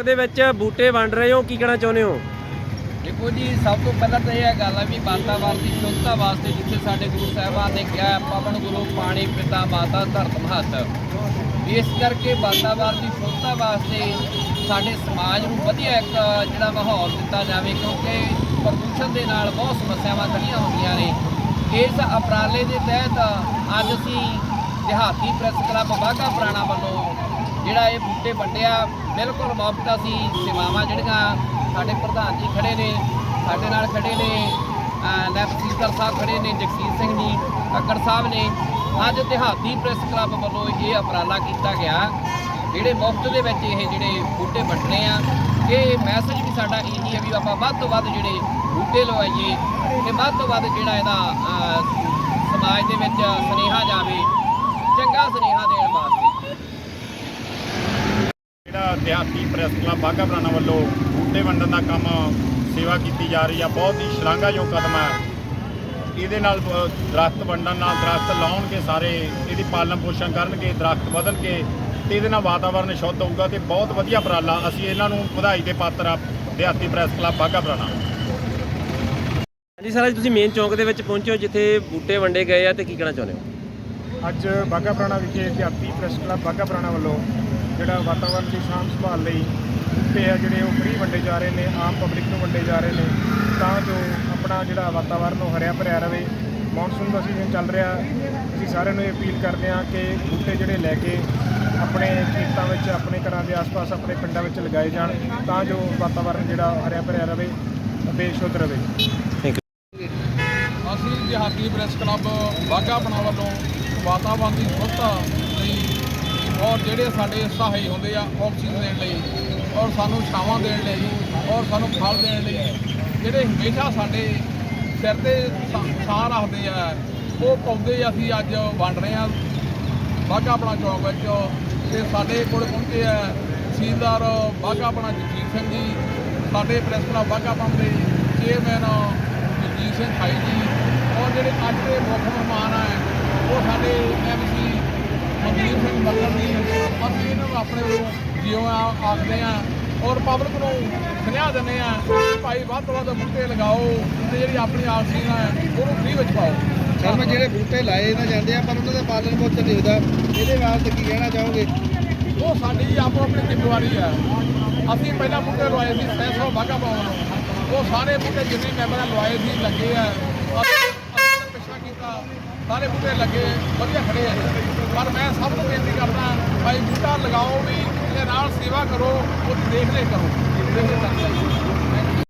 ਚੌਂਕ ਦੇ ਵਿੱਚ ਬੂਟੇ ਵੰਡ ਰਹੇ ਹੋ, ਕੀ ਕਹਿਣਾ ਚਾਹੁੰਦੇ ਹੋ? ਦੇਖੋ ਜੀ, ਸਭ ਤੋਂ ਪਹਿਲਾਂ ਤਾਂ ਇਹ ਗੱਲ ਆ ਵੀ ਵਾਤਾਵਰਨ ਦੀ ਸ਼ੁੱਧਤਾ ਵਾਸਤੇ ਜਿੱਥੇ ਸਾਡੇ ਗੁਰੂ ਸਾਹਿਬਾਨ ਨੇ ਕਿਹਾ ਪਵਨ ਗੁਰੂ, ਪਾਣੀ, ਪਿਤਾ, ਮਾਤਾ, ਧਰਤ, ਮਹੱਤ। ਇਸ ਕਰਕੇ ਵਾਤਾਵਰਨ ਦੀ ਸ਼ੁੱਧਤਾ ਵਾਸਤੇ ਸਾਡੇ ਸਮਾਜ ਨੂੰ ਵਧੀਆ ਇੱਕ ਜਿਹੜਾ ਮਾਹੌਲ ਦਿੱਤਾ ਜਾਵੇ, ਕਿਉਂਕਿ ਪ੍ਰਦੂਸ਼ਣ ਦੇ ਨਾਲ ਬਹੁਤ ਸਮੱਸਿਆਵਾਂ ਖੜੀਆਂ ਹੁੰਦੀਆਂ ਨੇ। ਇਸ ਉਪਰਾਲੇ ਦੇ ਤਹਿਤ ਅੱਜ ਅਸੀਂ ਦਿਹਾਤੀ ਪ੍ਰੈਸ ਕਲੱਬ ਬਾਘਾ ਪੁਰਾਣਾ ਵੱਲੋਂ ਜਿਹੜਾ ਇਹ ਬੂਟੇ ਵੰਡਿਆ ਬਿਲਕੁਲ ਮੁਫਤ ਅਸੀਂ ਸੇਵਾਵਾਂ ਜਿਹੜੀਆਂ ਸਾਡੇ ਪ੍ਰਧਾਨ ਜੀ ਖੜੇ ਨੇ, ਸਾਡੇ ਨਾਲ ਖੜੇ ਨੇ, ਅਹ ਸਾਹਿਬ ਖੜੇ ਨੇ, ਜਗਸੀਰ ਸਿੰਘ ਜੀ ਕੱਕੜ ਸਾਹਿਬ ਨੇ। ਅੱਜ ਦਿਹਾਤੀ ਪ੍ਰੈਸ ਕਲੱਬ ਵੱਲੋਂ ਇਹ ਉਪਰਾਲਾ ਕੀਤਾ ਗਿਆ, ਜਿਹੜੇ ਮੁਫਤ ਦੇ ਵਿੱਚ ਇਹ ਜਿਹੜੇ ਬੂਟੇ ਵੰਡਣੇ ਆ, ਇਹ ਮੈਸੇਜ ਵੀ ਸਾਡਾ ਇਹੀ ਹੈ ਵੀ ਆਪਾਂ ਵੱਧ ਤੋਂ ਵੱਧ ਜਿਹੜੇ ਬੂਟੇ ਲਵਾਈਏ ਤੇ ਵੱਧ ਤੋਂ ਵੱਧ ਜਿਹੜਾ ਇਹਦਾ ਸਮਾਜ ਦੇ ਵਿੱਚ ਸੁਨੇਹਾ ਜਾਵੇ, ਚੰਗਾ ਸੁਨੇਹਾ ਦੇਣ ਵਾਸਤੇ। ਦਿਹਾਤੀ ਪ੍ਰੈਸ ਕਲੱਬ ਬਾਘਾ ਪੁਰਾਣਾ ਵੱਲੋਂ ਬੂਟੇ ਵੰਡਣ ਦਾ ਕੰਮ ਸੇਵਾ ਕੀਤੀ ਜਾ ਰਹੀ ਆ। ਬਹੁਤ ਹੀ ਸ਼ਲਾਘਾਯੋਗ ਕਦਮ ਹੈ ਇਹਦੇ ਨਾਲ ਦਰਖਤ ਵੰਡਣ ਨਾਲ ਦਰਖਤ ਲਾਉਣਗੇ ਸਾਰੇ ਇਹਦੀ ਪਾਲਣ ਪੋਸ਼ਣ ਕਰਨਗੇ ਦਰਖਤ ਵਧਣਗੇ ਤੇ ਇਹਦੇ ਨਾਲ ਵਾਤਾਵਰਣ ਸ਼ੁੱਧ ਹੋਊਗਾ ਤੇ ਬਹੁਤ ਵਧੀਆ ਉਪਰਾਲਾ ਅਸੀਂ ਇਹਨਾਂ ਨੂੰ ਵਧਾਈ ਦੇ ਪਾਤਰ ਆ ਦਿਹਾਤੀ ਪ੍ਰੈਸ ਕਲੱਬ ਬਾਘਾ ਪੁਰਾਣਾ। ਹਾਂਜੀ ਸਰ ਅੱਜ ਤੁਸੀਂ ਮੇਨ ਚੌਂਕ ਦੇ ਵਿੱਚ ਪਹੁੰਚੇ ਹੋ ਜਿੱਥੇ ਬੂਟੇ ਵੰਡੇ ਗਏ ਆ ਤੇ ਕੀ ਕਹਿਣਾ ਚਾਹੁੰਦੇ ਹੋ? ਅੱਜ ਬਾਘਾ ਪੁਰਾਣਾ ਵਿਖੇ ਦਿਹਾਤੀ ਪ੍ਰੈਸ ਕਲੱਬ ਬਾਘਾ ਪੁਰਾਣਾ ਵੱਲੋਂ ਜਿਹੜਾ ਵਾਤਾਵਰਣ ਦੀ ਸਾਂਭ ਸੰਭਾਲ ਲਈ ਬੂਟੇ ਆ ਜਿਹੜੇ ਉਹ ਫ੍ਰੀ ਵੰਡੇ ਜਾ ਰਹੇ ਨੇ ਆਮ ਪਬਲਿਕ ਨੂੰ ਵੰਡੇ ਜਾ ਰਹੇ ਨੇ ਤਾਂ ਜੋ ਆਪਣਾ ਜਿਹੜਾ ਵਾਤਾਵਰਣ ਉਹ ਹਰਿਆ ਭਰਿਆ ਰਵੇ। ਮੌਨਸੂਨ ਦਾ ਸੀਜ਼ਨ ਚੱਲ ਰਿਹਾ ਅਸੀਂ ਸਾਰਿਆਂ ਨੂੰ ਇਹ ਅਪੀਲ ਕਰਦੇ ਹਾਂ ਕਿ ਬੂਟੇ ਜਿਹੜੇ ਲੈ ਕੇ ਆਪਣੇ ਖੇਤਾਂ ਵਿੱਚ ਆਪਣੇ ਘਰਾਂ ਦੇ ਆਸ-ਪਾਸ ਆਪਣੇ ਪਿੰਡਾਂ ਵਿੱਚ ਲਗਾਏ ਜਾਣ ਤਾਂ ਜੋ ਵਾਤਾਵਰਣ ਜਿਹੜਾ ਹਰਿਆ ਭਰਿਆ ਰਵੇ ਅਤੇ ਸ਼ੁੱਧ ਰਵੇ। ਅਸੀਂ ਦਿਹਾਤੀ ਪ੍ਰੈਸ ਕਲੱਬ ਬਾਘਾ ਬਣਾ ਵੱਲੋਂ ਵਾਤਾਵਰਣ ਦੀ ਸੁਰੱਖਿਆ ਔਰ ਜਿਹੜੇ ਸਾਡੇ ਸਹਾਈ ਹੁੰਦੇ ਆ ਆਕਸੀਜਨ ਦੇਣ ਲਈ, ਔਰ ਸਾਨੂੰ ਛਾਵਾਂ ਦੇਣ ਲਈ, ਔਰ ਸਾਨੂੰ ਫਲ ਦੇਣ ਲਈ, ਜਿਹੜੇ ਹਮੇਸ਼ਾ ਸਾਡੇ ਸਿਰ ਤੇ ਸਾਹ ਰੱਖਦੇ ਆ, ਉਹ ਪੌਦੇ ਅਸੀਂ ਅੱਜ ਵੰਡ ਰਹੇ ਆ ਬਾਘਾ ਆਪਣਾ ਚੌਕ ਵਿੱਚ, ਤੇ ਸਾਡੇ ਕੋਲ ਪਹੁੰਚੇ ਆ ਤਹਿਸੀਲਦਾਰ ਬਾਘਾ ਆਪਣਾ ਜਗਜੀਤ ਸਿੰਘ ਜੀ, ਸਾਡੇ ਪ੍ਰੈਸ ਕਲੱਬ ਬਾਘਾ ਆਪਣਾ ਦੇ ਚੇਅਰਮੈਨ ਜਗਜੀਤ ਸਿੰਘ ਭਾਈ ਜੀ, ਔਰ ਜਿਹੜੇ ਅੱਜ ਦੇ ਮੁੱਖ ਮਹਿਮਾਨ ਆ ਉਹ ਸਾਡੇ ਐਮਸੀ ਮਨਦੀਪ ਸਿੰਘ ਮੱਕੜ ਜੀ ਅਸੀਂ ਇਹਨਾਂ ਨੂੰ ਆਪਣੇ ਵੱਲੋਂ ਜਿਉਂ ਆ ਆਖਦੇ ਆ। ਔਰ ਪਬਲਿਕ ਨੂੰ ਸੁਨੇਹਾ ਦਿੰਦੇ ਆ ਭਾਈ ਵੱਧ ਤੋਂ ਵੱਧ ਬੂਟੇ ਲਗਾਓ ਤੇ ਜਿਹੜੀ ਆਪਣੀ ਆਕਸੀਜਨ ਹੈ ਉਹਨੂੰ ਫ੍ਰੀ ਵਿੱਚ ਪਾਓ। ਸਰ ਮੈਂ ਜਿਹੜੇ ਬੂਟੇ ਲਾਏ ਤਾਂ ਜਾਂਦੇ ਆ ਪਰ ਉਹਨਾਂ ਦਾ ਪਾਲਣ ਪੋਸ਼ਣ ਨਹੀਂ ਹੁੰਦਾ। ਇਹਦੇ ਵਾਸਤੇ ਕੀ ਕਹਿਣਾ ਚਾਹੋਗੇ? ਉਹ ਸਾਡੀ ਆਪੋ ਆਪਣੀ ਜ਼ਿੰਮੇਵਾਰੀ ਹੈ ਅਸੀਂ ਪਹਿਲਾਂ ਬੂਟੇ ਲਵਾਏ ਸੀ 600 ਬਾਗਾ ਪਾਉਣ। ਨੂੰ ਉਹ ਸਾਰੇ ਬੂਟੇ ਜਿੰਨੇ ਮੈਂਬਰਾਂ ਲਵਾਏ ਸੀ ਲੱਗੇ ਆ। ਅਸੀਂ ਪਿੱਛਾ ਕੀਤਾ ਸਾਰੇ ਬੂਟੇ ਲੱਗੇ ਵਧੀਆ ਖੜੇ ਆ। ਪਰ ਮੈਂ ਸਭ ਨੂੰ ਬੇਨਤੀ ਲਗਾਓ ਵੀ ਤੇ ਨਾਲ ਸੇਵਾ ਕਰੋ ਉਹਦੀ ਦੇਖ ਰੇਖ ਕਰੋ